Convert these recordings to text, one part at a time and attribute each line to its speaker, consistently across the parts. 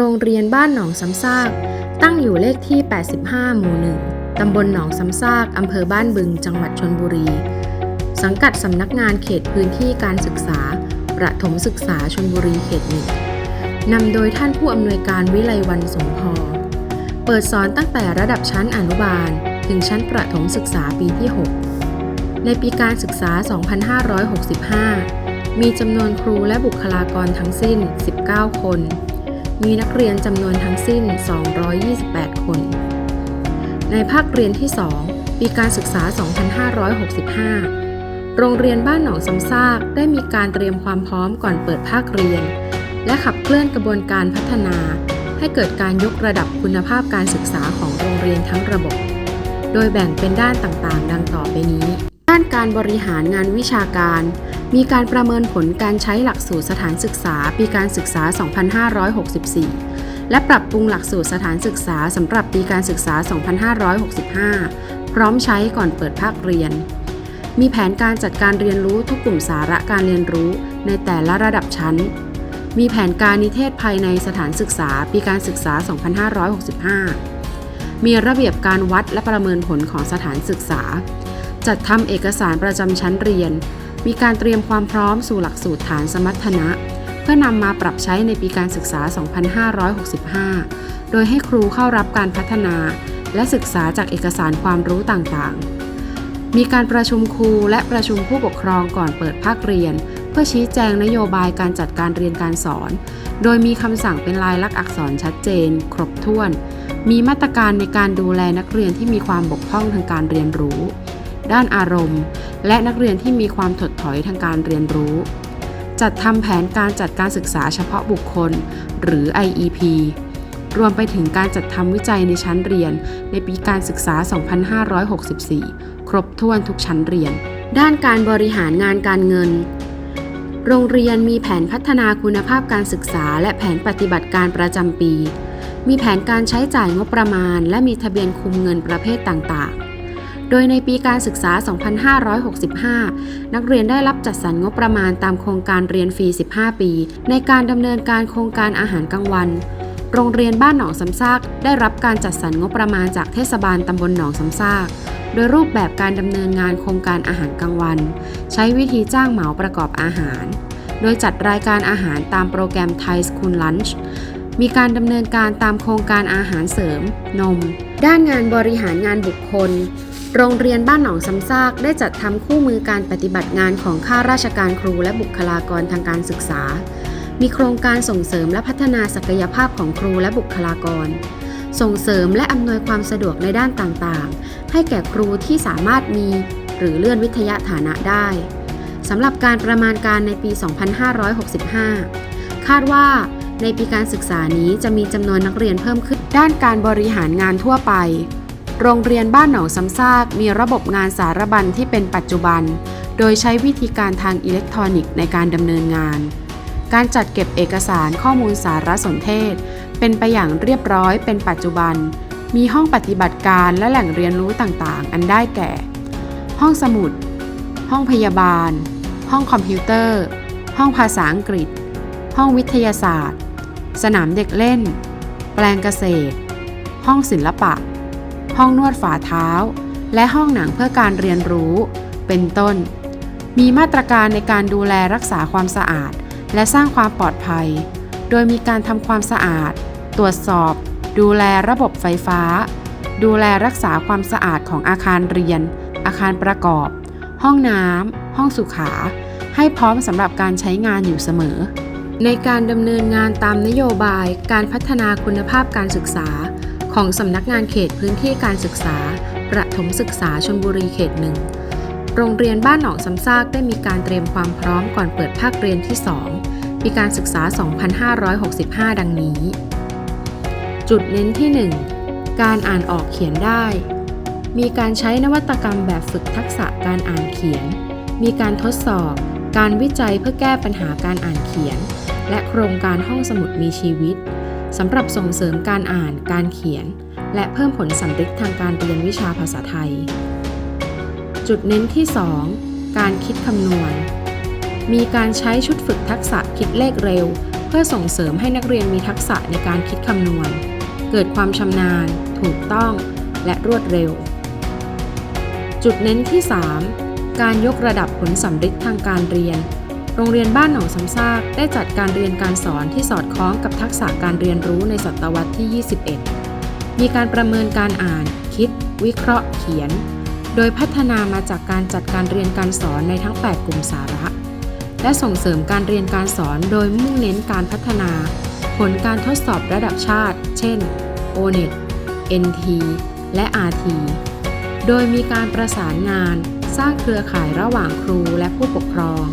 Speaker 1: โรงเรียนบ้านหนองซ้ำซาก ตั้งอยู่เลขที่ 85 หมู่ 1 ตำบลหนองซ้ำซาก อำเภอบ้านบึง จังหวัดชนบุรี สังกัดสำนักงานเขตพื้นที่การศึกษา ประถมศึกษาชนบุรีเขตหนึ่งนำโดยท่านผู้อำนวยการวิไลวันสมพรเปิดสอนตั้งแต่ระดับชั้นอนุบาล ถึงชั้นประถมศึกษาปีที่ 6 ในปีการศึกษา 2565 มีจำนวนครูและบุคลากรทั้งสิ้น 19 คน มีนักเรียนจำนวนทั้งสิ้น 228 คน ในภาคเรียนที่ 2 ปีการศึกษา 2565 โรงเรียนบ้านหนองซ้ำซากได้มีการเตรียมความพร้อมก่อนเปิดภาคเรียน และขับเคลื่อนกระบวนการพัฒนา ให้เกิดการยกระดับคุณภาพการศึกษาของโรงเรียนทั้งระบบ โดยแบ่งเป็นด้านต่างๆ ดังต่อไปนี้ ด้านการบริหารงานวิชาการ มีการประเมินผลการใช้หลักสูตรสถานศึกษาปีการศึกษา 2564 และปรับปรุงหลักสูตรสถานศึกษาสำหรับปีการศึกษา 2565 พร้อมใช้ก่อนเปิดภาคเรียน มีแผนการจัดการเรียนรู้ทุกกลุ่มสาระการเรียนรู้ในแต่ละระดับชั้น มีแผนการนิเทศภายในสถานศึกษาปีการศึกษา 2565 มีระเบียบการวัดและประเมินผลของสถานศึกษา จัดทำเอกสารประจำชั้นเรียน มีการเตรียมความพร้อมสู่หลักสูตรฐานสมรรถนะ เพื่อนำมาปรับใช้ในปีการศึกษา 2565 โดยให้ครูเข้ารับการพัฒนา และศึกษาจากเอกสารความรู้ต่างๆ มีการประชุมครูและประชุมผู้ปกครองก่อนเปิดภาคเรียน เพื่อชี้แจงนโยบายการจัดการเรียนการสอน โดยมีคำสั่งเป็นลายลักษณ์อักษรชัดเจน ครบถ้วน มีมาตรการในการดูแลนักเรียนที่มีความบกพร่องทางการเรียนรู้ ด้านอารมณ์ และนักเรียนที่มีความถดถอยทางการเรียนรู้ จัดทำแผนการจัดการศึกษาเฉพาะบุคคล หรือ IEP รวมไปถึงการจัดทำวิจัยในชั้นเรียน ในปีการศึกษา 2564 ครบถ้วนทุกชั้นเรียน ด้านการบริหารงานการเงิน โรงเรียนมีแผนพัฒนาคุณภาพการศึกษา และแผนปฏิบัติการประจำปี มีแผนการใช้จ่ายงบประมาณ และมีทะเบียนคุมเงินประเภทต่างๆ โดยในปีการศึกษา 2565 นักเรียนได้รับจัดสรรงบประมาณตามโครงการเรียนฟรี 15 ปี ในการดำเนินการโครงการอาหารกลางวัน โรงเรียนบ้านหนองสำซากได้รับการจัดสรรงบประมาณจากเทศบาลตำบลหนองสำซากโดยรูปแบบการดำเนินงานโครงการอาหารกลางวัน ใช้วิธีจ้างเหมาประกอบอาหาร โดยจัดรายการอาหารตามโปรแกรม Thai School Lunch มีการดำเนินการตามโครงการอาหารเสริม นม ด้านงานบริหารงานบุคคล โรงเรียนบ้านหนองซ้ำซากได้จัดทำคู่มือการปฏิบัติงานของข้าราชการครูและบุคลากรทางการศึกษา มีโครงการส่งเสริมและพัฒนาศักยภาพของครูและบุคลากร ส่งเสริมและอำนวยความสะดวกในด้านต่างๆ ให้แก่ครูที่สามารถมี หรือเลื่อนวิทยาฐานะได้สำหรับการประมาณการในปี 2565 คาดว่าในปีการศึกษานี้จะมีจำนวนนักเรียนเพิ่มขึ้นด้านการบริหารงานทั่วไป โรงเรียนบ้านหนองซ้ำซากมีระบบงานสารบัญที่เป็นปัจจุบัน โดยใช้วิธีการทางอิเล็กทรอนิกส์ในการดำเนินงาน การจัดเก็บเอกสารข้อมูลสารสนเทศ เป็นไปอย่างเรียบร้อยเป็นปัจจุบัน มีห้องปฏิบัติการและแหล่งเรียนรู้ต่างๆ อันได้แก่ ห้องสมุด ห้องพยาบาล ห้องคอมพิวเตอร์ ห้องภาษาอังกฤษ ห้องวิทยาศาสตร์ สนามเด็กเล่น แปลงเกษตร ห้องศิลปะ ห้องนวดฝ่าเท้า และห้องหนังเพื่อการเรียนรู้ เป็นต้น มีมาตรการในการดูแลรักษาความสะอาด และสร้างความปลอดภัย โดยมีการทำความสะอาด ตรวจสอบ ดูแลระบบไฟฟ้า ดูแลรักษาความสะอาดของอาคารเรียน อาคารประกอบ ห้องน้ำห้องสุขา ให้พร้อมสำหรับการใช้งานอยู่เสมอในการดำเนินงานตามนโยบายการพัฒนาคุณภาพการศึกษา ของสำนักงานเขตพื้นที่การศึกษา ประถมศึกษาชลบุรีเขตหนึ่งโรงเรียนบ้านหนองซ้ำซากได้มีการเตรียมความพร้อมก่อนเปิดภาคเรียนที่ 2 ปีการศึกษา 2565 ดังนี้ จุดเน้นที่ 1 การอ่านออกเขียนได้ มีการใช้นวัตกรรมแบบฝึกทักษะการอ่านเขียน มีการทดสอบ การวิจัยเพื่อแก้ปัญหาการอ่านเขียน และโครงการห้องสมุดมีชีวิต สำหรับส่งเสริมการอ่าน การเขียน และเพิ่มผลสำเร็จทางการเรียนวิชาภาษาไทย จุดเน้นที่ 2 การคิดคำนวณ มีการใช้ชุดฝึกทักษะคิดเลขเร็ว เพื่อส่งเสริมให้นักเรียนมีทักษะในการคิดคำนวณ เกิดความชำนาญ ถูกต้อง และรวดเร็ว จุดเน้นที่ 3 การยกระดับผลสัมฤทธิ์ทางการเรียน โรงเรียนบ้านหนองสำซากได้จัดการเรียนการสอนที่สอดคล้องกับทักษะการเรียนรู้ในศตวรรษที่ 21 มีการประเมินการอ่าน คิด วิเคราะห์ เขียน โดยพัฒนามาจากการจัดการเรียนการสอนในทั้ง 8 กลุ่มสาระ และส่งเสริมการเรียนการสอนโดยมุ่งเน้นการพัฒนา ผลการทดสอบระดับชาติ เช่น ONET NT และ RT โดยมีการประสานงาน สร้างเครือข่ายระหว่างครูและผู้ปกครอง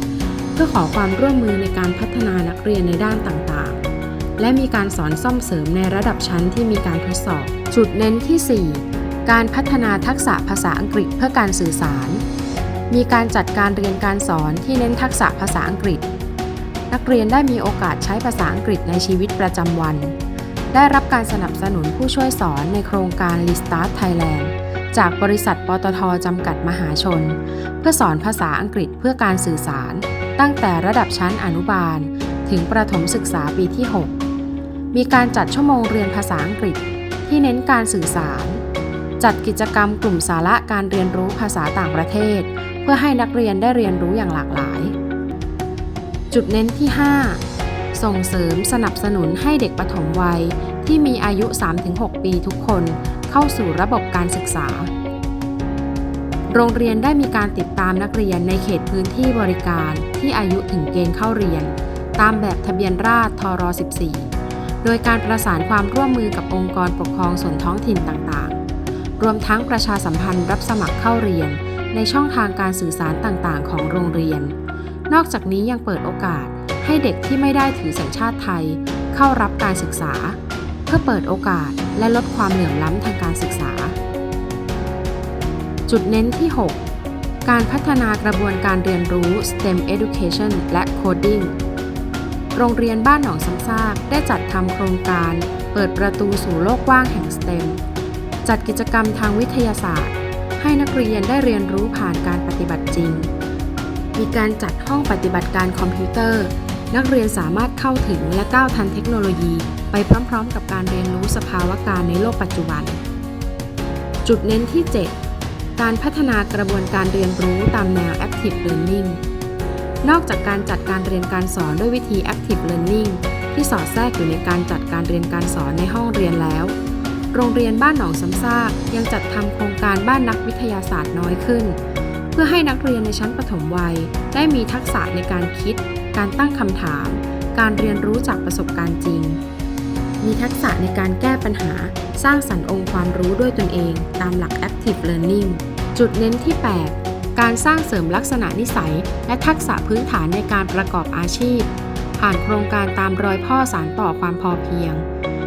Speaker 1: เพื่อขอความร่วมมือในการพัฒนานักเรียนในด้านต่างๆ และมีการสอนซ่อมเสริมในระดับชั้นที่มีการทดสอบ จุดเน้นที่ 4 การพัฒนาทักษะภาษาอังกฤษเพื่อการสื่อสาร มีการจัดการเรียนการสอนที่เน้นทักษะภาษาอังกฤษ นักเรียนได้มีโอกาสใช้ภาษาอังกฤษในชีวิตประจำวัน ได้รับการสนับสนุนผู้ช่วยสอนในโครงการ Restart Thailand จากบริษัทปตทจำกัดมหาชน เพื่อสอนภาษาอังกฤษเพื่อการสื่อสาร ตั้งแต่ระดับชั้นอนุบาล ถึงประถมศึกษาปีที่ 6 มีการจัดชั่วโมงเรียนภาษาอังกฤษที่เน้นการสื่อสาร จัดกิจกรรมกลุ่มสาระการเรียนรู้ภาษาต่างประเทศ เพื่อให้นักเรียนได้เรียนรู้อย่างหลากหลาย จุดเน้นที่ 5 ส่งเสริมสนับสนุนให้เด็กปฐมวัยที่มีอายุ 3-6 ปีทุกคนเข้าสู่ระบบการศึกษา โรงเรียนได้มีการติดตามนักเรียนในเขตพื้นที่บริการที่อายุถึงเกณฑ์เข้าเรียน ตามแบบทะเบียนราษฎรทร14 โดยการประสานความร่วมมือกับองค์กรปกครองส่วนท้องถิ่นต่างๆ รวมทั้งประชาสัมพันธ์รับสมัครเข้าเรียน ในช่องทางการสื่อสารต่างๆ ของโรงเรียน นอกจากนี้ยังเปิดโอกาสให้เด็กที่ไม่ได้ถือสัญชาติไทย เข้ารับการศึกษา เพื่อเปิดโอกาสและลดความเหลื่อมล้ำทางการศึกษา จุดเน้นที่ 6 การพัฒนากระบวนการเรียนรู้ STEM Education และ Coding โรงเรียนบ้านหนองซำซากได้จัดทำโครงการ เปิดประตูสู่โลกกว้างแห่ง STEM จัดกิจกรรมทางวิทยาศาสตร์ ให้นักเรียนได้เรียนรู้ผ่านการปฏิบัติจริง มีการจัดห้องปฏิบัติการคอมพิวเตอร์ นักเรียนสามารถเข้าถึงและก้าวทันเทคโนโลยี ไปพร้อมๆ กับการเรียนรู้สภาวะการในโลกปัจจุบัน จุดเน้นที่ 7 การพัฒนากระบวนการเรียนรู้ตามแนว Active Learning นอกจากการจัดการเรียนการสอนด้วยวิธี Active Learning ที่สอดแทรกอยู่ในการจัดการเรียนการสอนในห้องเรียนแล้ว โรงเรียนบ้านหนองซำซากยังจัดทำโครงการบ้านนักวิทยาศาสตร์น้อยขึ้น เพื่อให้นักเรียนในชั้นปฐมวัย ได้มีทักษะในการคิด การตั้งคำถาม การเรียนรู้จากประสบการณ์จริง มีทักษะในการแก้ปัญหา สร้างสรรค์องค์ความรู้ด้วยตนเอง ตามหลัก Active Learning จุดเน้นที่ 8 การสร้างเสริมลักษณะนิสัย และทักษะพื้นฐานในการประกอบอาชีพ ผ่านโครงการตามรอยพ่อสารต่อความพอเพียง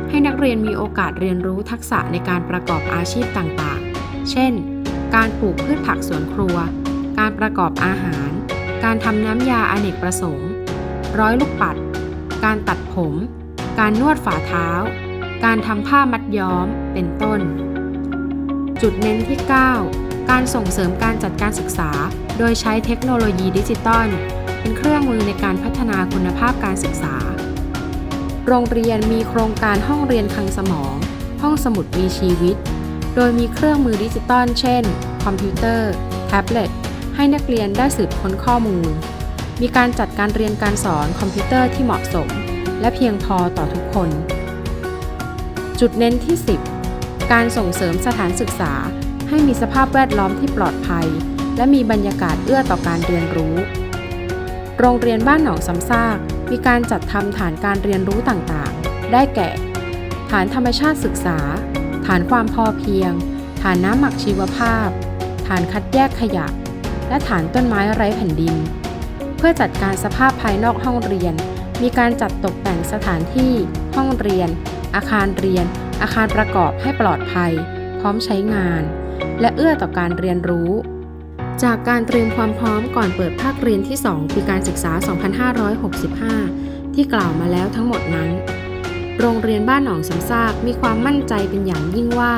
Speaker 1: ให้นักเรียนมีโอกาสเรียนรู้ทักษะในการประกอบอาชีพต่างๆ เช่น การปลูกพืชผักสวนครัว การประกอบอาหาร การทำน้ำยาอเนกประสงค์ ร้อยลูกปัด การตัดผม การนวดฝ่าเท้า การทำผ้ามัดย้อม เป็นต้น จุดเน้นที่ 9 การส่งเสริมการจัดการศึกษา โดยใช้เทคโนโลยีดิจิตอลเป็นเครื่องมือในการพัฒนาคุณภาพการศึกษา โรงเรียนมีโครงการห้องเรียนคลังสมอง ห้องสมุดมีชีวิต โดยมีเครื่องมือดิจิตอลเช่น คอมพิวเตอร์ แท็บเล็ต ให้นักเรียนได้สืบค้นข้อมูล มีการจัดการเรียนการสอนคอมพิวเตอร์ที่เหมาะสม และเพียงพอต่อทุกคน จุดเน้นที่ 10 การส่งเสริมสถานศึกษาให้มีสภาพแวดล้อมที่ปลอดภัย และมีบรรยากาศเอื้อต่อการเรียนรู้ โรงเรียนบ้านหนองซ้ำซากมีการจัดทำฐานการเรียนรู้ต่างๆ ได้แก่ ฐานธรรมชาติศึกษา ฐานความพอเพียง ฐานน้ำหมักชีวภาพ ฐานคัดแยกขยะ และฐานต้นไม้ไร้แผ่นดิน เพื่อจัดการสภาพภายนอกห้องเรียน มีการจัดตกแต่งสถานที่ ห้องเรียน อาคารเรียน อาคารประกอบให้ปลอดภัย พร้อมใช้งาน และเอื้อต่อการเรียนรู้ จากการเตรียมความพร้อมก่อนเปิดภาคเรียนที่ 2 ปีการศึกษา 2565 ที่กล่าวมาแล้วทั้งหมดนั้น โรงเรียนบ้านหนองสำซากมีความมั่นใจเป็นอย่างยิ่งว่า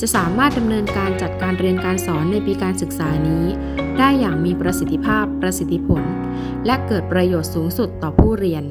Speaker 1: จะสามารถดำเนินการจัดการเรียนการสอนในปีการศึกษานี้ ได้อย่างมีประสิทธิภาพประสิทธิผล และเกิดประโยชน์สูงสุดต่อผู้เรียน